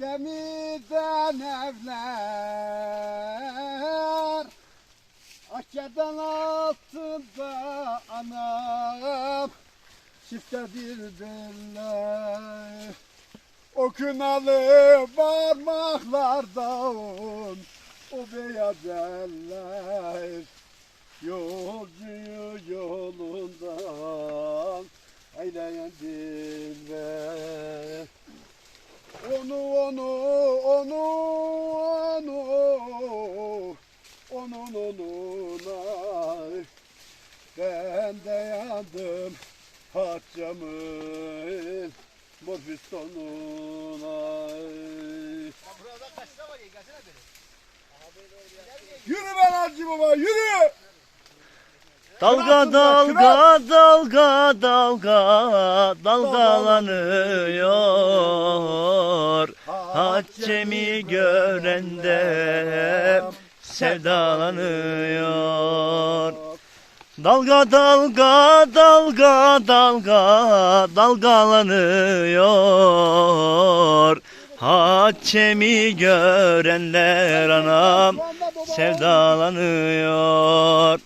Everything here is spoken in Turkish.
Demirden evler Akya'dan altında anam. Çiftedirdirler O kınalı parmaklardan O beyaz eller Yolcuyu yolundan Eyleyen diller onun onuna ben de yandım haccamın morfistonuna Burada kaçta var ya gelsene beni. Yürü ben hacı baba yürü! Dalga dalga dalga dalga dalgalanıyor. Haccemi görende sevdalanıyor. Dalga dalga dalga dalga dalgalanıyor. Haccemi görenler anam sevdalanıyor